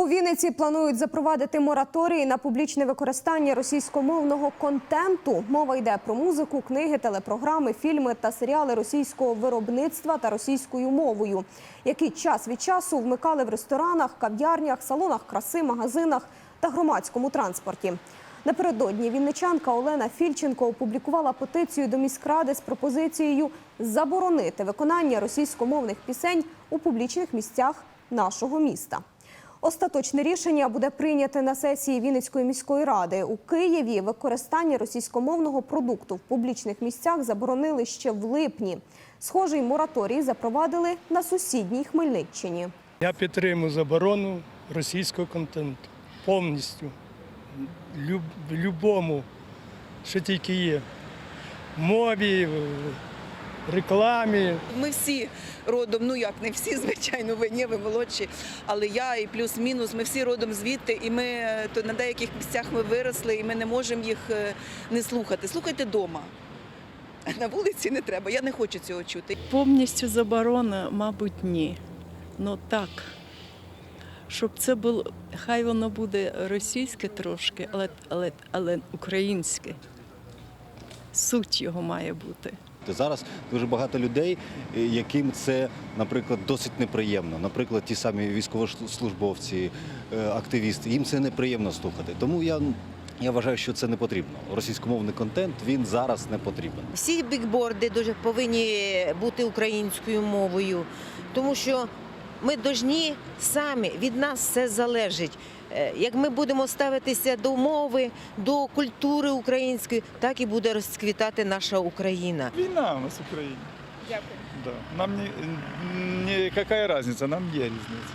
У Вінниці планують запровадити мораторій на публічне використання російськомовного контенту. Мова йде про музику, книги, телепрограми, фільми та серіали російського виробництва та російською мовою, які час від часу вмикали в ресторанах, кав'ярнях, салонах краси, магазинах та громадському транспорті. Напередодні вінничанка Олена Фільченко опублікувала петицію до міськради з пропозицією заборонити виконання російськомовних пісень у публічних місцях нашого міста. Остаточне рішення буде прийняте на сесії Вінницької міської ради. У Києві використання російськомовного продукту в публічних місцях заборонили ще в липні. Схожий мораторій запровадили на сусідній Хмельниччині. Я підтримую заборону російського контенту повністю. Люб, любому, що тільки є. В мові, в рекламі. Ми всі родом, ну як не всі, звичайно, ви ні, ви молодші, але я і плюс-мінус, ми всі родом звідти, і ми то на деяких місцях ми виросли, і ми не можемо їх е, не слухати. Слухайте вдома. На вулиці не треба. Я не хочу цього чути. Повністю заборона, мабуть, ні. Ну так. Щоб це було, хай воно буде російське трошки, але, але, але українське. Суть його має бути. Зараз дуже багато людей, е, яким це, наприклад, досить неприємно. Наприклад, ті самі військовослужбовці, е, активісти, їм це неприємно слухати. Тому я, я вважаю, що це не потрібно. Російськомовний контент він зараз не потрібен. Всі бікборди дуже повинні бути українською мовою, тому що ми дожні самі, від нас все залежить. Е, Як ми будемо ставитися до мови, до культури української, так і буде розквітати наша Україна. Війна у нас в Україні. Дякую. Да. Нам не, не какая разница, нам є різниця.